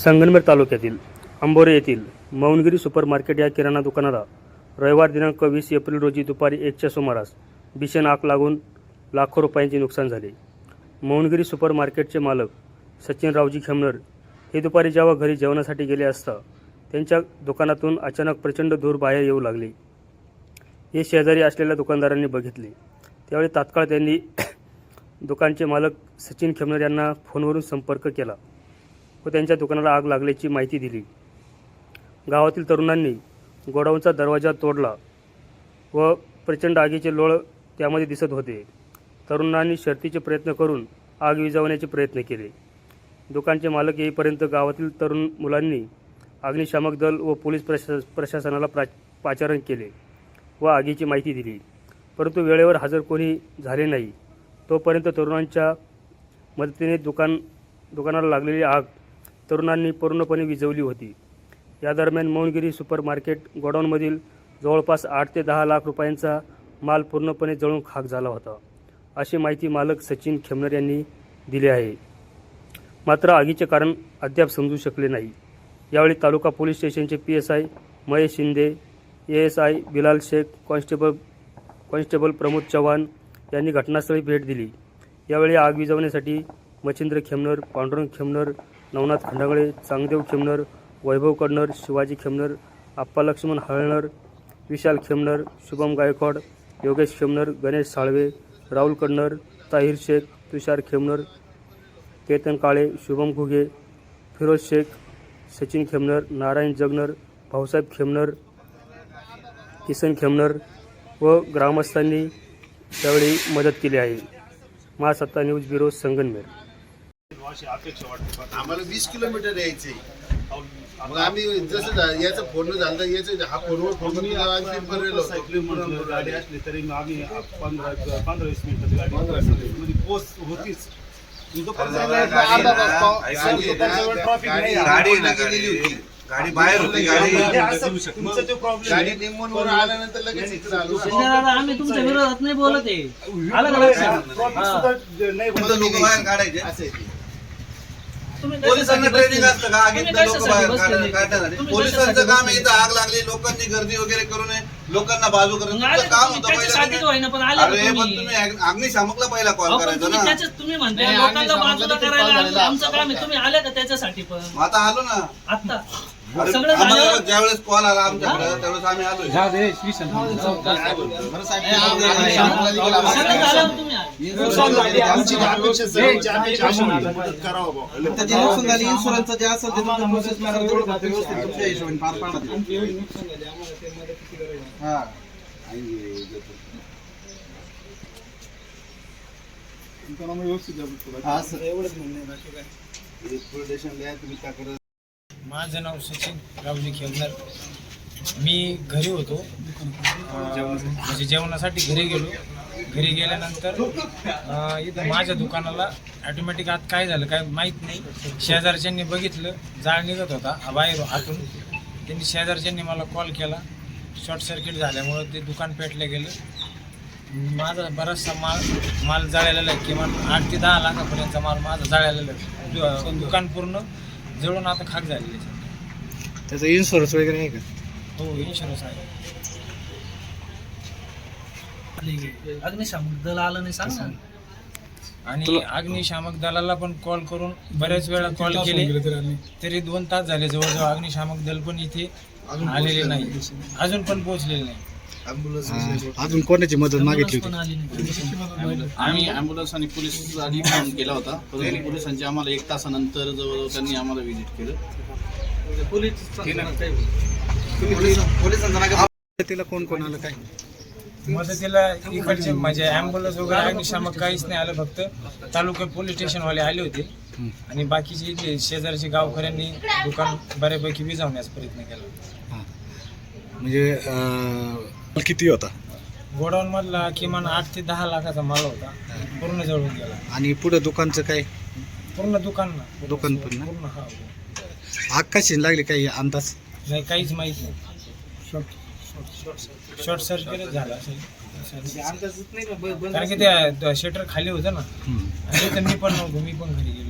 संगनमेर तालुक्यातील अंबोरे येथील Maungiri super market या किराणा दुकानाला रविवार दिनांक वीस एप्रिल रोजी दुपारी एकच्या सुमारास भीषण आग लागून लाखो रुपयांचे नुकसान झाले. मौनगिरी सुपर मार्केटचे मालक सचिन रावजी खेमनर हे दुपारी जेव्हा घरी जेवणासाठी गेले असता त्यांच्या दुकानातून अचानक प्रचंड धूर बाहेर येऊ लागले. हे शेजारी असलेल्या दुकानदारांनी बघितले. त्यावेळी तात्काळ त्यांनी दुकानचे मालक सचिन खेमनर यांना फोनवरून संपर्क केला. व त्यांच्या दुकानाला आग लागल्याची माहिती दिली. गावातील तरुणांनी गोडाऊनचा दरवाजा तोडला व प्रचंड आगीचे लोळ त्यामध्ये दिसत होते. तरुणांनी शर्तीचे प्रयत्न करून आग विझवण्याचे प्रयत्न केले. दुकानचे मालक येईपर्यंत गावातील तरुण मुलांनी अग्निशामक दल व पोलीस प्रशा प्रशासनाला प्रा पाचारण केले व आगीची माहिती दिली. परंतु वेळेवर हजर कोणी झाले नाही. तोपर्यंत तरुणांच्या मदतीने दुकान दुकानाला लागलेली आग तरुणांनी पूर्णपणे विझवली होती. या दरम्यान मौनगिरी सुपर मार्केट गोडाऊनमधील जवळपास आठ ते दहा लाख रुपयांचा माल पूर्णपणे जळून खाक झाला होता अशी माहिती मालक सचिन खेमनर यांनी दिली आहे. मात्र आगीचे कारण अद्याप समजू शकले नाही. यावेळी तालुका पोलीस स्टेशनचे P S I Mahesh Shinde A S I Bilal Shaikh constable constable Pramod Chavan यांनी घटनास्थळी भेट दिली. यावेळी आग विझवण्यासाठी मच्छिंद्र खेमनर पांडुरंग खेमनर नवनाथ खंडागळे चांगदेव खेमनर वैभव कडनर शिवाजी खेमनर आप्पा लक्ष्मण हळणर विशाल खेमनर शुभम गायकवाड योगेश खेमनर गणेश साळवे राहुल कडनर ताहिर शेख तुषार खेमनर केतन काळे शुभम घुगे फिरोज शेख सचिन खेमनर नारायण जगनर भाऊसाहेब खेमनर किसन खेमनर व ग्रामस्थांनी त्यावेळी मदत केली आहे. महासत्ता न्यूज ब्युरो संगनमेर. आम्हाला वीस किलोमीटर यायचंय. मग आम्ही जसं याचं फोन झालं तर याचं हा फोनवर फोन गाडी असली तरी मग आम्ही पंधरा पंधरा वीस मिनिटाची गाडी म्हणजे पोच होतीच. गाडी- बाहेर होती गाडी आल्यानंतर लगेच आम्ही तुमच्या विरोधात नाही बोलत आहे. लोक बाहेर काढायचे. पोलिसांना ट्रेनिंग? असतं का? आगीत लोक बाहेर? काढ- काढण्यासाठी पोलिसांचं काम आहे? इथं आग लागली लोकांनी गर्दी वगैरे करू नये लोकांना बाजू मग करून आले तुमचं काम तुम्ही होतं त्याच्यासाठी पहिलं होईना, पण आले अरे पण तुम्ही? तुम्ही अग्नि- अग्निशामकला पहिला कॉल अहो, पण करायचा तुम्ही ना. त्याच्यात तुम्ही म्हणताय नाही, लोकांना बाजूला सांगितलं करायला झालेला? आमचं काम आहे तुम्ही आले का त्याच्यासाठी पण? मग आता आलो ना. आता? सगळं आम्हाला झाल्यावर ज्यावेळेस कॉल आला आमच्याकडे त्यावेळेस आम्ही आलो. सगळं तुम्ही. त्याची नुकसान झाली इन्शुरन्सचं जे असेल ते तुमचं प्रोसेस मॅडम तेवढं फक्त व्यवस्थित तुमच्या हिशोबाने पार पाडा हा. हा सर एवढंच म्हणणं आहे माझं नाव सचिन रावजी खेमनर मी घरी होतो. म्हणजे जेवणासाठी घरी गेलो. घरी गेल्यानंतर इथं माझ्या दुकानाला ॲटोमॅटिक आत काय झालं काय माहीत नाही. शेजारच्यांनी बघितलं. जाळ निघत होता. बाहेर आतून. त्यांनी शेजारच्यांनी मला कॉल केला. शॉर्ट सर्किट झाल्यामुळं ते दुकान पेटलं गेलं. माझा बराचसा माल माल जाळलेला आहे. किमान आठ ते दहा लाखापर्यंतचा माल माझा जाळलेला आहे. दुकान पूर्ण जळून आता खाक झालेली आहे त्याचा इन्शुरन्स वगैरे नाही का? हो इन्शुरन्स आहे. अग्निशामक दल आलं नाही सांग ना. आणि अग्निशामक दलाला पण कॉल करून बऱ्याच वेळा कॉल. केले तरी दोन तास झाले जवळजवळ अग्निशामक दल पण इथे आलेले नाही. अजून पण पोहोचलेले नाही. अजून कोणाची मदत मागितली नाही. आम्ही अँब्युलन्स आणि पोलीस आधी फोन केला होता. परंतु पोलिसांची आम्हाला एक तासानंतर जवळजवळ त्यांनी आम्हाला व्हिजिट केलं. तिला कोण कोण आलं काय? मदतीला इकडचे म्हणजे अँब्युलन्स वगैरे अग्निशामक काहीच नाही आलं फक्त. तालुका पोलीस स्टेशनवाले आले होते. आणि बाकीचे इथले शेजारचे गावकऱ्यांनी दुकान बऱ्यापैकी विझवण्याचा प्रयत्न केला. म्हणजे किती होता? गोडाऊन मधला किमान आठ ते दहा लाखाचा माल होता. पूर्ण जळून गेला. आणि पुढं दुकानचं काय? पूर्ण दुकान ना. दुकान पण ना? पूर्ण हा. आग कशी लागली? काही अंदाज? नाही काहीच माहीत नाही. शॉर्ट सर्किटच झाला असेल. कारण की ते शटर खाली होतं ना. हम्म. आणि इथं मी पण मी पण घरी गेलो.